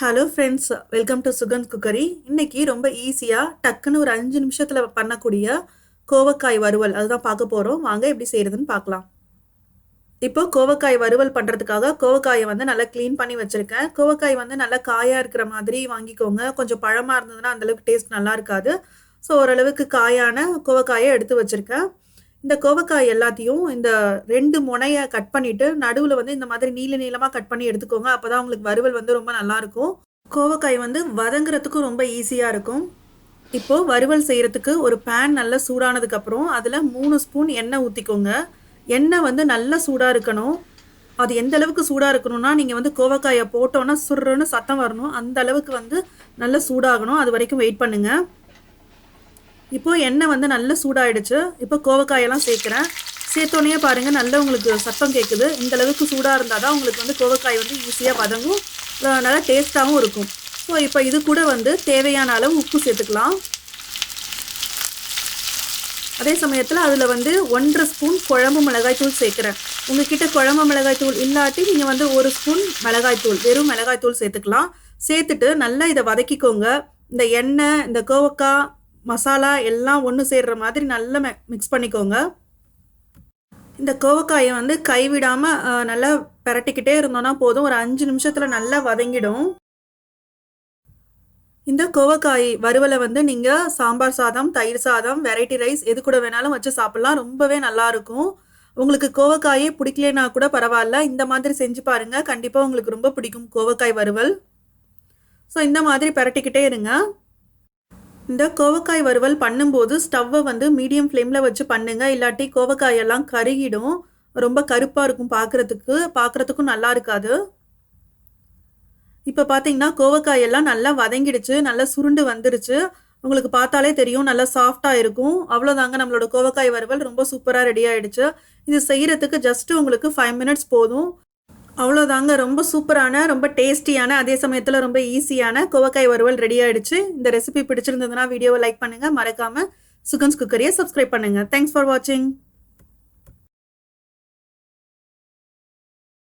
Hello friends welcome to Sukanth cookery இன்னைக்கு ரொம்ப ஈஸியாக டக்குன்னு ஒரு அஞ்சு நிமிஷத்தில் பண்ணக்கூடிய கோவக்காய் வறுவல். அதுதான் பார்க்க போகிறோம் வாங்க எப்படி செய்கிறதுன்னு பார்க்கலாம். இப்போ கோவக்காய் வறுவல் பண்ணுறதுக்காக கோவக்காயை வந்து நல்லா க்ளீன் பண்ணி வச்சுருக்கேன். கோவக்காய் வந்து நல்லா காயாக இருக்கிற மாதிரி வாங்கிக்கோங்க. கொஞ்சம் பழமாக இருந்ததுன்னா அந்தளவுக்கு டேஸ்ட் நல்லா இருக்காது. ஸோ ஓரளவுக்கு காயான கோவக்காயை எடுத்து வச்சுருக்கேன். இந்த கோவக்காய் எல்லாத்தையும் இந்த ரெண்டு முனையை கட் பண்ணிட்டு நடுவில் வந்து இந்த மாதிரி நீல நீளமாக கட் பண்ணி எடுத்துக்கோங்க. அப்போ தான் உங்களுக்கு வறுவல் வந்து ரொம்ப நல்லாயிருக்கும் கோவக்காய் வந்து வதங்குறதுக்கும் ரொம்ப ஈஸியாக இருக்கும். இப்போது வறுவல் செய்கிறதுக்கு ஒரு பேன் நல்லா சூடானதுக்கப்புறம் அதில் மூணு ஸ்பூன் எண்ணெய் ஊற்றிக்கோங்க எண்ணெய் வந்து நல்லா சூடாக இருக்கணும். அது எந்த அளவுக்கு சூடாக இருக்கணும்னா நீங்கள் வந்து கோவக்காயை போட்டோன்னா சுருன்னு சத்தம் வரணும். அந்த அளவுக்கு வந்து நல்லா சூடாகணும். அது வரைக்கும் வெயிட் பண்ணுங்கள் இப்போ எண்ணெய் வந்து நல்லா சூடாயிடுச்சு. இப்போ கோவக்காயெல்லாம் சேர்க்குறேன். சேர்த்தோன்னே பாருங்கள் நல்லா உங்களுக்கு சத்தம் கேட்குது இந்த அளவுக்கு சூடாக இருந்தால் தான் உங்களுக்கு வந்து கோவக்காய் வந்து ஈஸியாக வதங்கும். நல்லா டேஸ்ட்டாகவும் இருக்கும். ஸோ இப்போ இது கூட வந்து தேவையான அளவு உப்பு சேர்த்துக்கலாம். அதே சமயத்தில் அதில் வந்து ஒன்றரை ஸ்பூன் குழம்பு மிளகாய் தூள் சேர்க்குறேன். உங்ககிட்ட குழம்பு மிளகாய் தூள் இல்லாட்டி நீங்கள் வந்து ஒரு ஸ்பூன் மிளகாய் தூள் வெறும் மிளகாய் தூள் சேர்த்துக்கலாம். சேர்த்துட்டு நல்லா இதை வதக்கிக்கோங்க. இந்த எண்ணெய் இந்த கோவக்காய் மசாலா எல்லாம் ஒன்று சேர்கிற மாதிரி நல்லா மிக்ஸ் பண்ணிக்கோங்க. இந்த கோவக்காயை வந்து கைவிடாமல் நல்லா பிரட்டிக்கிட்டே இருந்தோன்னா போதும். ஒரு அஞ்சு நிமிஷத்தில் நல்லா வதங்கிடும். இந்த கோவக்காய் வறுவலை வந்து நீங்கள் சாம்பார் சாதம் தயிர் சாதம் வெரைட்டி ரைஸ் எது கூட வேணாலும் வச்சு சாப்பிட்லாம். ரொம்பவே நல்லாயிருக்கும் உங்களுக்கு கோவக்காயே பிடிக்கலனா கூட பரவாயில்ல. இந்த மாதிரி செஞ்சு பாருங்கள் கண்டிப்பாக உங்களுக்கு ரொம்ப பிடிக்கும் கோவக்காய் வறுவல். ஸோ இந்த மாதிரி பிரட்டிக்கிட்டே இருங்க. இந்த கோவக்காய் வறுவல் பண்ணும்போது ஸ்டவ்வை வந்து மீடியம் ஃப்ளேமில் வச்சு பண்ணுங்க. இல்லாட்டி கோவக்காயெல்லாம் கருகிடும். ரொம்ப கருப்பாக இருக்கும் பார்க்குறதுக்கு பார்க்குறதுக்கும் நல்லா இருக்காது. இப்போ பார்த்தீங்கன்னா கோவக்காயெல்லாம் நல்லா வதங்கிடுச்சு. நல்லா சுருண்டு வந்துருச்சு. உங்களுக்கு பார்த்தாலே தெரியும். நல்லா சாஃப்டாக இருக்கும். அவ்வளோதாங்க நம்மளோட கோவக்காய் வறுவல். ரொம்ப சூப்பராக ரெடி ஆகிடுச்சு இது செய்கிறதுக்கு ஜஸ்ட் உங்களுக்கு ஃபைவ் மினிட்ஸ் போதும். அவ்வளோதாங்க. ரொம்ப சூப்பரான ரொம்ப டேஸ்டியான அதே சமயத்தில் ரொம்ப ஈஸியான கோவக்காய் வறுவல் ரெடி ஆயிடுச்சு. இந்த ரெசிபி பிடிச்சிருந்ததுன்னா வீடியோவை லைக் பண்ணுங்கள் மறக்காமல் சுகன்ஸ் குக்கரியை சப்ஸ்கிரைப் பண்ணுங்கள் தேங்க்ஸ் ஃபார் வாட்சிங்